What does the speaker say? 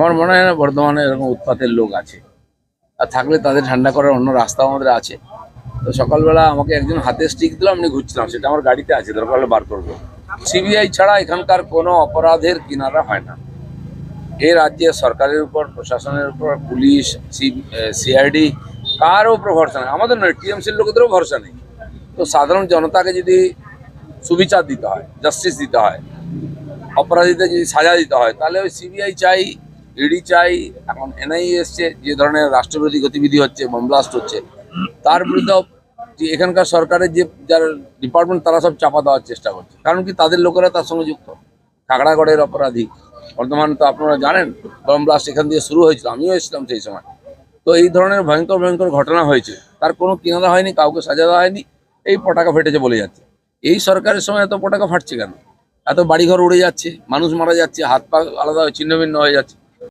আমার মনে হয় না বর্ধমানে এরকম উৎপাতের লোক আছে। আর থাকলে তাদের ঠান্ডা করার অন্য রাস্তা আমাদের আছে। তো সকালবেলা আমাকে একজন হাতে স্টিক দিল, আমি ঘুরছিলাম। সেটা আমার গাড়িতে আছে, দরকার হলে বার করব। সিবিআই ছাড়া এখানকার কোনো অপরাধের কিনারা হয় না। এ রাজ্যে সরকারের উপর, প্রশাসনের উপর, পুলিশ সিআইডি কারও উপর ভরসা নেই? আমাদের নয় টিএমসির লোকেদেরও ভরসা নেই। তো সাধারণ জনতাকে যদি সুবিচার দিতে হয় জাস্টিস দিতে হয়, অপরাধীদের যদি সাজা দিতে হয়, তাহলে ওই সিবিআই চাই ইডি চাই, এখন এনআইএ এসছে, যে ধরনের রাষ্ট্রবিরোধী গতিবিধি হচ্ছে বোমব্লাস্ট হচ্ছে। তার বিরুদ্ধে এখানকার সরকারের যে যার ডিপার্টমেন্ট তারা সব চাপা দেওয়ার চেষ্টা করছে। কারণ কি, তাদের লোকেরা তার সঙ্গে যুক্ত। খাগড়াগড়ের অপরাধী। বর্তমান তো আপনারা জানেন বম ব্লাস্ট এখান দিয়ে শুরু হয়েছিল, আমিও এসেছিলাম সেই সময়। তো এই ধরনের ভয়ঙ্কর ভয়ঙ্কর ঘটনা হয়েছে। তার কোনো কিনারা হয়নি, কাউকে সাজা দেওয়া হয়নি, এই পটাকা ফেটেছে বলে যাচ্ছে। এই সরকারের সময় এত পটাকা ফাটছে কেন? এত বাড়িঘর উড়ে যাচ্ছে, মানুষ মারা যাচ্ছে, হাত পা আলাদা ছিন্ন ভিন্ন হয়ে যাচ্ছে।